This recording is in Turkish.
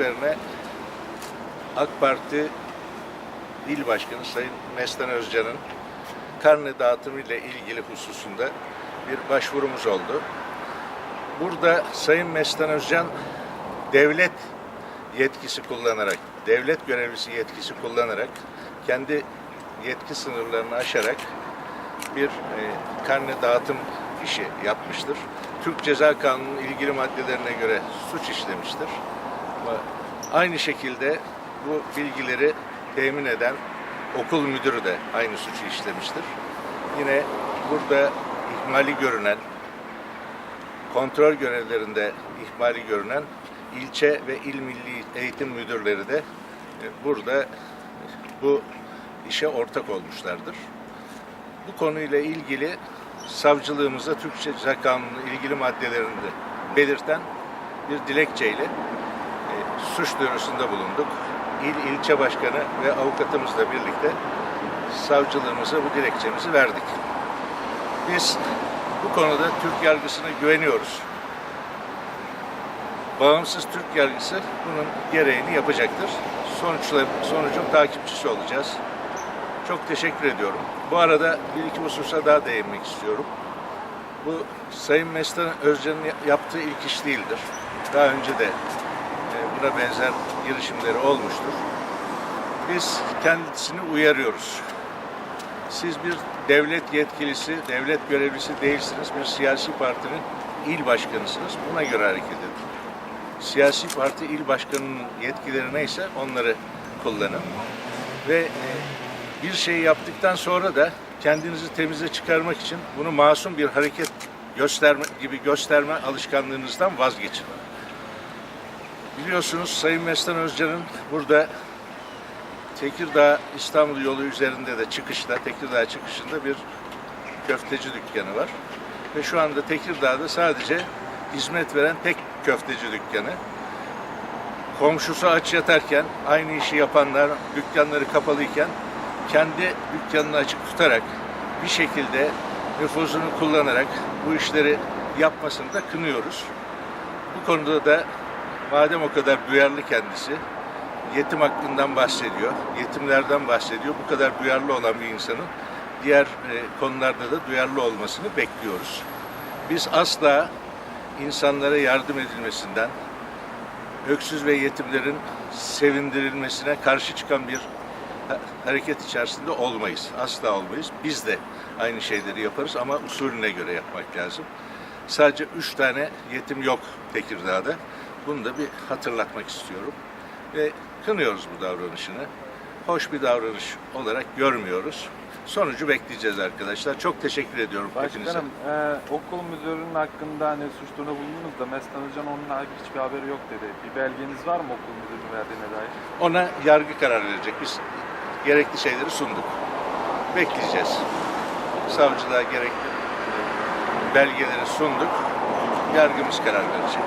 üzerine AK Parti İl Başkanı Sayın Mestan Özcan'ın karne dağıtımı ile ilgili hususunda bir başvurumuz oldu. Burada Sayın Mestan Özcan devlet yetkisi kullanarak, devlet görevlisi yetkisi kullanarak kendi yetki sınırlarını aşarak bir e, karne dağıtım işi yapmıştır. Türk Ceza Kanunu'nun ilgili maddelerine göre suç işlemiştir. Aynı şekilde bu bilgileri temin eden okul müdürü de aynı suçu işlemiştir. Yine burada ihmali görünen, kontrol görevlerinde ihmali görünen ilçe ve il milli eğitim müdürleri de e, burada bu işe ortak olmuşlardır. Bu konuyla ilgili savcılığımıza Türkçe Ceza Kanunu'nun ilgili maddelerinde belirten bir dilekçeyle suç duyurusunda bulunduk. İl ilçe başkanı ve avukatımızla birlikte savcılığımıza bu dilekçemizi verdik. Biz bu konuda Türk yargısına güveniyoruz. Bağımsız Türk yargısı bunun gereğini yapacaktır. Sonuçla, sonucun takipçisi olacağız. Çok teşekkür ediyorum. Bu arada bir iki hususa daha değinmek istiyorum. Bu Sayın Mestan Özcan'ın yaptığı ilk iş değildir. Daha önce de buna benzer girişimleri olmuştur. Biz kendisini uyarıyoruz. Siz bir devlet yetkilisi, devlet görevlisi değilsiniz. Bir siyasi partinin il başkanısınız. Buna göre hareket edin. Siyasi parti il başkanının yetkileri neyse onları kullanın. Ve e, bir şey yaptıktan sonra da kendinizi temize çıkarmak için bunu masum bir hareket gösterme gibi gösterme alışkanlığınızdan vazgeçin. Biliyorsunuz Sayın Mestan Özcan'ın burada Tekirdağ İstanbul yolu üzerinde de çıkışta, Tekirdağ çıkışında bir köfteci dükkanı var. Ve şu anda Tekirdağ'da sadece hizmet veren tek köfteci dükkanı. Komşusu aç yatarken, aynı işi yapanlar dükkanları kapalıyken kendi dükkanını açık tutarak bir şekilde nüfuzunu kullanarak bu işleri yapmasını da kınıyoruz. Bu konuda da madem o kadar duyarlı kendisi, yetim hakkından bahsediyor, yetimlerden bahsediyor. Bu kadar duyarlı olan bir insanın diğer e, konularda da duyarlı olmasını bekliyoruz. Biz asla insanlara yardım edilmesinden, öksüz ve yetimlerin sevindirilmesine karşı çıkan bir ha- hareket içerisinde olmayız. Asla olmayız. Biz de aynı şeyleri yaparız ama usulüne göre yapmak lazım. Sadece üç tane yetim yok Tekirdağ'da. Bunu da bir hatırlatmak istiyorum. Ve kınıyoruz bu davranışını. Hoş bir davranış olarak görmüyoruz. Sonucu bekleyeceğiz arkadaşlar. Çok teşekkür ediyorum. Başkanım, e, okul müdürünün hakkında hani suç duyurusunda bulundunuz da Mesut Hoca'nın onunla ilgili hiçbir haberi yok dedi. Bir belgeniz var mı okul müdürünün verdiğine dair? Ona yargı karar verecek. Biz gerekli şeyleri sunduk. Bekleyeceğiz. Savcılığa gerekli belgeleri sunduk. Yargımız karar verecek.